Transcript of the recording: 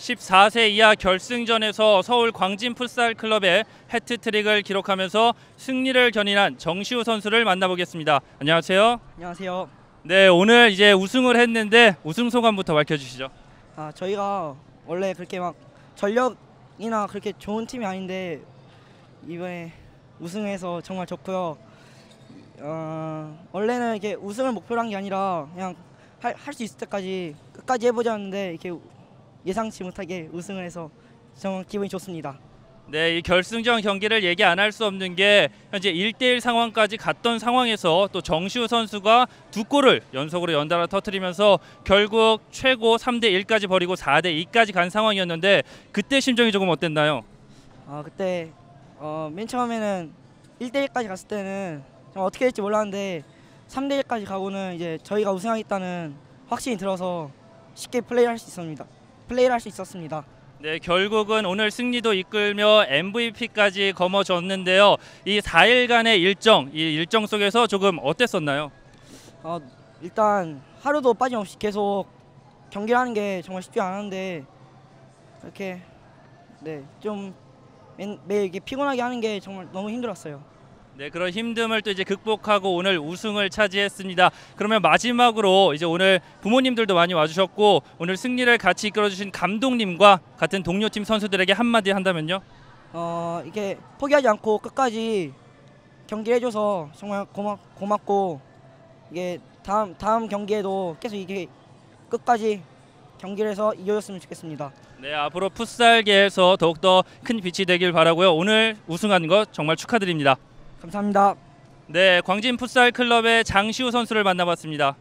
14세 이하 결승전에서 서울 광진 풋살 클럽의 해트트릭을 기록하면서 승리를 견인한 정시우 선수를 만나보겠습니다. 안녕하세요. 안녕하세요. 네, 오늘 이제 우승을 했는데 우승 소감부터 밝혀주시죠. 아 저희가 원래 그렇게 막 전력이나 그렇게 좋은 팀이 아닌데 이번에 우승해서 정말 좋고요. 어, 원래는 이렇게 우승을 목표로 한 게 아니라 그냥 할 수 있을 때까지 끝까지 해보자는데 이렇게 예상치 못하게 우승을 해서 정말 기분이 좋습니다. 네, 이 결승전 경기를 얘기 안 할 수 없는 게 현재 1대1 상황까지 갔던 상황에서 또 정시우 선수가 두 골을 연속으로 연달아 터뜨리면서 결국 최고 3대 1까지 버리고 4대 2까지 간 상황이었는데 그때 심정이 조금 어땠나요? 아 그때 어, 맨 처음에는 1대1까지 갔을 때는 어떻게 될지 몰랐는데 3대1까지 가고는 이제 저희가 우승하겠다는 확신이 들어서 쉽게 플레이할 수 있습니다. 플레이를 할 수 있었습니다. 네, 결국은 오늘 승리도 이끌며 MVP까지 거머쥐었는데요. 이 4일간의 일정, 이 일정 속에서 조금 어땠었나요? 어, 일단 하루도 빠짐없이 계속 경기를 하는 게 정말 쉽지 않은데 이렇게 네 좀 매일 이게 피곤하게 하는 게 정말 너무 힘들었어요. 네, 그런 힘듦을 또 이제 극복하고 오늘 우승을 차지했습니다. 그러면 마지막으로 이제 오늘 부모님들도 많이 와주셨고 오늘 승리를 같이 이끌어주신 감독님과 같은 동료팀 선수들에게 한마디 한다면요? 어 이게 포기하지 않고 끝까지 경기를 해줘서 정말 고맙 고맙고 이게 다음 다음 경기에도 계속 이게 끝까지 경기를 해서 이겨줬으면 좋겠습니다. 네, 앞으로 풋살계에서 더욱더 큰 빛이 되길 바라고요. 오늘 우승한 것 정말 축하드립니다. 감사합니다. 네, 광진 풋살 클럽의 장시우 선수를 만나봤습니다.